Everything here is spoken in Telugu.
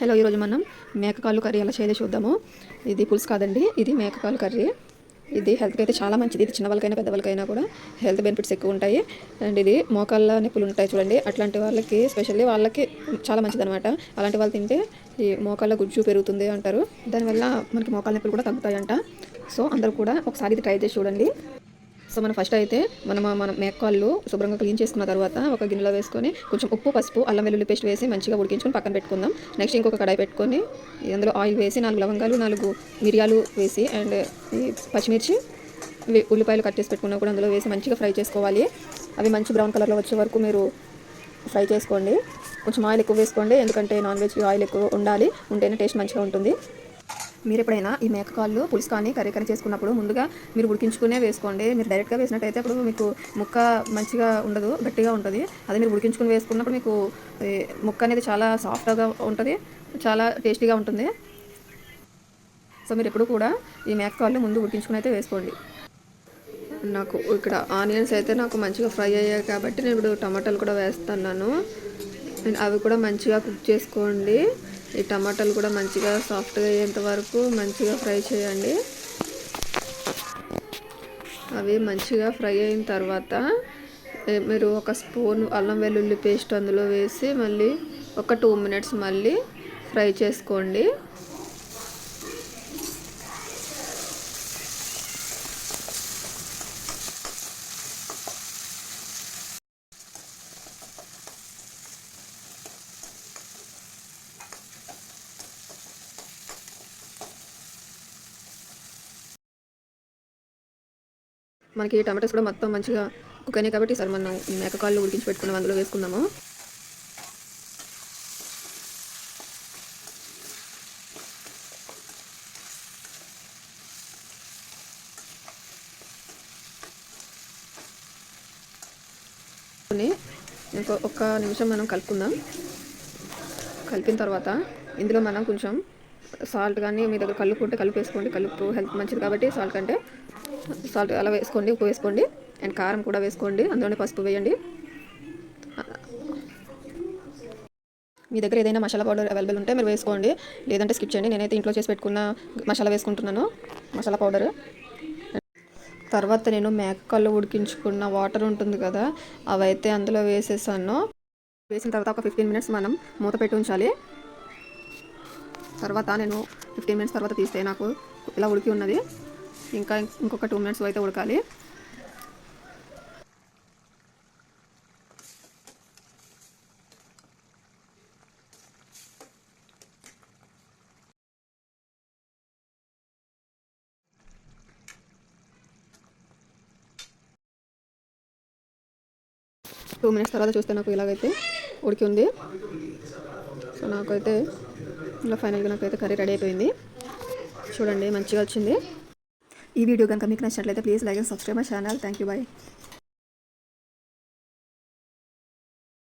హలో ఈరోజు మనం మేకకాలు కర్రీ ఎలా చేయాలో చూద్దాము. ఇది పులుసు కాదండి ఇది మేకకాలు కర్రీ. ఇది హెల్త్కి అయితే చాలా మంచిది. ఇది చిన్న వాళ్ళకైనా పెద్ద వాళ్ళకైనా కూడా హెల్త్ బెనిఫిట్స్ ఎక్కువ ఉంటాయి. అండ్ ఇది మోకాళ్ళ నొప్పులు ఉంటాయి చూడండి. అట్లాంటి వాళ్ళకి స్పెషల్లీ వాళ్ళకి చాలా మంచిది అనమాట అలాంటి వాళ్ళు తింటే ఈ మోకాళ్ళ గుజ్జు పెరుగుతుంది అంటారు. దానివల్ల మనకి మోకాళ్ళ నొప్పులు కూడా తగ్గుతాయంట. సో అందరూ కూడా ఒకసారి ఇది ట్రై చేసి చూడండి. సో మనం ఫస్ట్ అయితే మనం మన మేకాళ్ళు శుభ్రంగా క్లీన్ చేసుకున్న తర్వాత ఒక గిన్నెలో వేసుకొని కొంచెం ఉప్పు పసుపు అల్లం వెల్లుల్లి పేస్ట్ వేసి మంచిగా ఉడికించుకొని పక్కన పెట్టుకుందాం. నెక్స్ట్ ఇంకొక కడాయి పెట్టుకొని అందులో ఆయిల్ వేసి నాలుగు లవంగాలు నాలుగు మిరియాలు వేసి అండ్ పచ్చిమిర్చి ఉల్లిపాయలు కట్ చేసి పెట్టుకున్నా కూడా అందులో వేసి మంచిగా ఫ్రై చేసుకోవాలి. అవి మంచి బ్రౌన్ కలర్లో వచ్చే వరకు మీరు ఫ్రై చేసుకోండి. కొంచెం ఆయిల్ ఎక్కువ వేసుకోండి ఎందుకంటే నాన్ వెజ్ ఆయిల్ ఎక్కువ ఉండాలి ఉంటేనే టేస్ట్ మంచిగా ఉంటుంది. మీరు ఎప్పుడైనా ఈ మేకకాళ్ళు పులుసు కానీ కర్రీ కానీ చేసుకున్నప్పుడు ముందుగా మీరు ఉడికించుకునే వేసుకోండి. మీరు డైరెక్ట్గా వేసినట్టయితే అప్పుడు మీకు ముక్క మంచిగా ఉండదు గట్టిగా ఉంటుంది. అదే మీరు ఉడికించుకుని వేసుకున్నప్పుడు మీకు ముక్క అనేది చాలా సాఫ్ట్గా ఉంటుంది చాలా టేస్టీగా ఉంటుంది. సో మీరు ఎప్పుడు కూడా ఈ మేకకాళ్ళు ముందు ఉడికించుకుని అయితే వేసుకోండి. నాకు ఇక్కడ ఆనియన్స్ అయితే నాకు మంచిగా ఫ్రై అయ్యాయి కాబట్టి నేను ఇప్పుడు టమాటాలు కూడా వేస్తున్నాను. అవి కూడా మంచిగా కుక్ చేసుకోండి. ఈ టమాటాలు కూడా మంచిగా సాఫ్ట్గా అయ్యేంత వరకు మంచిగా ఫ్రై చేయండి. అవి మంచిగా ఫ్రై అయిన తర్వాత మీరు ఒక స్పూన్ అల్లం వెల్లుల్లి పేస్ట్ అందులో వేసి మళ్ళీ ఒక టూ మినిట్స్ మళ్ళీ ఫ్రై చేసుకోండి. మనకి టమాటాస్ కూడా మొత్తం మంచిగా కుక్ అయినాయి కాబట్టి సరే మనం మేకకాళ్ళు ఉడికించి పెట్టుకున్నాం అందులో వేసుకుందాము. ఇంకో ఒక్క నిమిషం మనం కలుపుకుందాం. కలిపిన తర్వాత ఇందులో మనం కొంచెం సాల్ట్ కానీ మీ దగ్గర కలుపు ఉంటే కలుపు వేసుకోండి కలుపు హెల్త్ మంచిది కాబట్టి సాల్ట్ కంటే సాల్ట్ అలా వేసుకోండి ఉప్పు వేసుకోండి అండ్ కారం కూడా వేసుకోండి అందులోనే పసుపు వేయండి. మీ దగ్గర ఏదైనా మసాలా పౌడర్ అవైలబుల్ ఉంటే మీరు వేసుకోండి. లేదంటే స్కిప్ చేయండి నేనైతే ఇంట్లో చేసి పెట్టుకున్న మసాలా వేసుకుంటున్నాను మసాలా పౌడర్. తర్వాత నేను మేకలు ఉడికించుకున్న వాటర్ ఉంటుంది కదా అవైతే అందులో వేసేసాను. వేసిన తర్వాత ఒక ఫిఫ్టీన్ మినిట్స్ మనం మూత పెట్టి ఉంచాలి. తర్వాత నేను ఫిఫ్టీన్ మినిట్స్ తర్వాత తీస్తే నాకు ఇలా ఉడికి ఉన్నది. ఇంకా ఇంకొక టూ మినిట్స్ అయితే ఉడకాలి. టూ మినిట్స్ తర్వాత చూస్తే నాకు ఇలాగైతే ఉడికి ఉంది. సో నాకైతే ఇలా ఫైనల్గా నాకైతే కర్రీ రెడీ అయిపోయింది. చూడండి మంచిగా వచ్చింది. ఈ వీడియో కనుక మీకు నచ్చినట్లయితే please like and subscribe my channel. Thank you bye